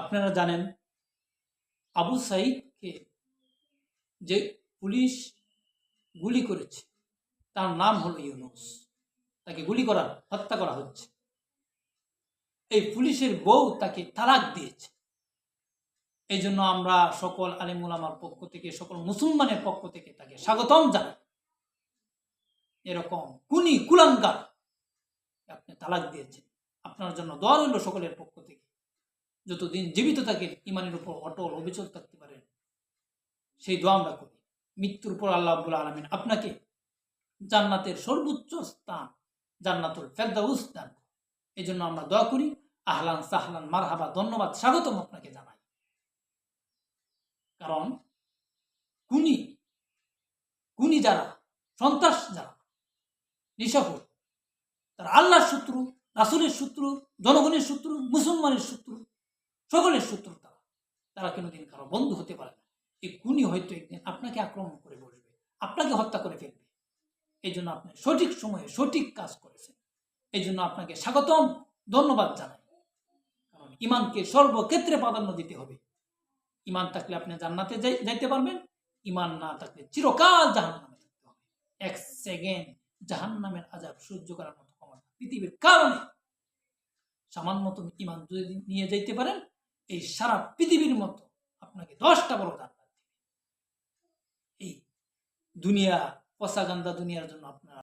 আপনারা জানেন, আবু সাইদকে যে পুলিশ গুলি করেছে, তার নাম হলো ইউনুস। তাকে গুলি করা হত্যা করা হচ্ছে। এই পুলিশের বউ তাকে তালাক দিয়েছে। এই জন্য আমরা সকল আলিমুল আমার পক্ষ থেকে, সকল মুসলমানের পক্ষ থেকে তাকে স্বাগতম জানাই। এরকম কুনি কুলাঙ্গার আপনি তালাক দিয়েছেন। আপনার জন্য দোয়া রইল সকলের পক্ষ থেকে। যতদিন জীবিত থাকে, ইমানের উপর অটল, অবিচল থাকতে পারেন সেই দোয়া আমরা করি। মৃত্যুর পর আল্লাহ আব্বুল আলমিন আপনাকে জান্নাতের সর্বোচ্চ স্থান, জান্নাতুল ফেরদাউস দান। এই জন্য আমরা দোয়া করি। আহলান সাহলান মারহাবা, ধন্যবাদ, স্বাগতম আপনাকে জানাই। কারণ কুনি কুনি যারা, সন্ত্রাস যারা নিশাপুর তারা আল্লাহর শত্রু, রাসুলের শত্রু, জনগণের শত্রু, মুসলমানের শত্রু সকলের শত্রু তারা। কোনোদিন কারও বন্ধু হতে পারে না। এই কুনি হয়তো একদিন আপনাকে আক্রমণ করে বসবে, আপনাকে হত্যা করে ফেলবে। এই জন্য আপনি সঠিক সময়ে সঠিক কাজ করেছেন। এই জন্য আপনাকে স্বাগতম, ধন্যবাদ জানাই। কারণ ইমানকে সর্বক্ষেত্রে প্রাধান্য দিতে হবে। ইমান থাকলে আপনি জান্নাতে যাই- যাইতে পারবেন। ইমান না থাকলে চিরকাল জাহান নামে থাকতে হবে। এক সেকেন্ড জাহান নামের আজাব সহ্য করার মতো ক্ষমতা পৃথিবীর কারণে। সামান্য মতো ইমান যদি নিয়ে যাইতে পারেন এই সারা পৃথিবীর মতো আপনাকে দশটা বড় জান্নাত এই দুনিয়া পচা গান্দা দুনিয়ার জন্য আপনার